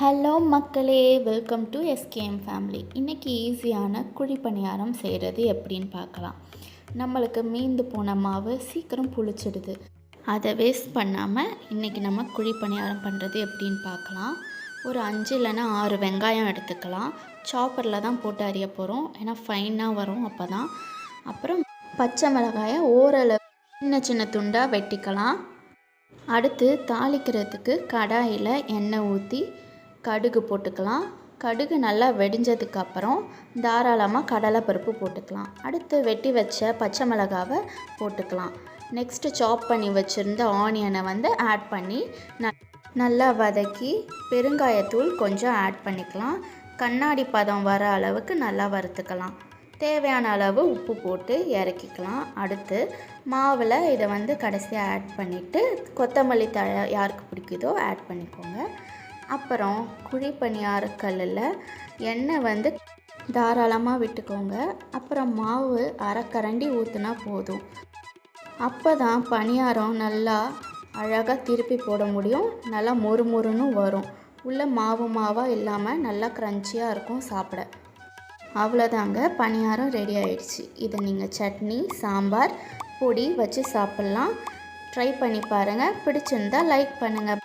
Hello மக்களே. Welcome to SKM family இன்றைக்கி ஈஸியான குழி பணியாரம் செய்கிறது எப்படின்னு பார்க்கலாம். நம்மளுக்கு மீந்து போன மாவு சீக்கிரம் புளிச்சிடுது. அதை வேஸ்ட் பண்ணாமல் இன்றைக்கி நம்ம குழி பணியாரம் பண்ணுறது எப்படின்னு பார்க்கலாம். ஒரு அஞ்சு இல்லைன்னா ஆறு வெங்காயம் எடுத்துக்கலாம். சாப்பரில் தான் போட்டு அறிய போகிறோம் ஏன்னா ஃபைனாக வரும் அப்போ தான் அப்புறம் பச்சை மிளகாயை ஓரளவு சின்ன சின்ன துண்டாக வெட்டிக்கலாம். அடுத்து தாளிக்கிறதுக்கு கடாயில் எண்ணெய் ஊற்றி கடுகு போட்டுக்கலாம். கடுகு நல்லா வெடிஞ்சதுக்கு அப்புறம் தாராளமாக கடலைப்பருப்பு போட்டுக்கலாம். அடுத்து வெட்டி வச்ச பச்சை மிளகாவை போட்டுக்கலாம். நெக்ஸ்ட்டு சாப் பண்ணி வச்சுருந்த ஆனியனை வந்து ஆட் பண்ணி நான் நல்லா வதக்கி பெருங்காயத்தூள் கொஞ்சம் ஆட் பண்ணிக்கலாம். கண்ணாடி பதம் வர அளவுக்கு நல்லா வறுத்துக்கலாம். தேவையான அளவு உப்பு போட்டு இறக்கிக்கலாம். அடுத்து மாவில் இதை வந்து கடைசியாக ஆட் பண்ணிவிட்டு கொத்தமல்லி தழை யாருக்கு பிடிக்குதோ ஆட் பண்ணிக்கோங்க. அப்புறம் குழி பணியாரக்கல்லில் எண்ணெய் வந்து தாராளமாக விட்டுக்கோங்க. அப்புறம் மாவு அரைக்கரண்டி ஊற்றுனா போதும். அப்போ தான் பணியாரம் நல்லா அழகாக திருப்பி போட முடியும். நல்லா மொறு மொறுன்னு வரும். உள்ளே மாவு மாவாக இல்லாமல் நல்லா க்ரன்ச்சியாக இருக்கும் சாப்பிட. அவ்வளோதாங்க பணியாரம் ரெடி ஆயிடுச்சு. இதை நீங்கள் சட்னி சாம்பார் பொடி வச்சு சாப்பிட்லாம். ட்ரை பண்ணி பாருங்கள் பிடிச்சிருந்தா லைக் பண்ணுங்கள்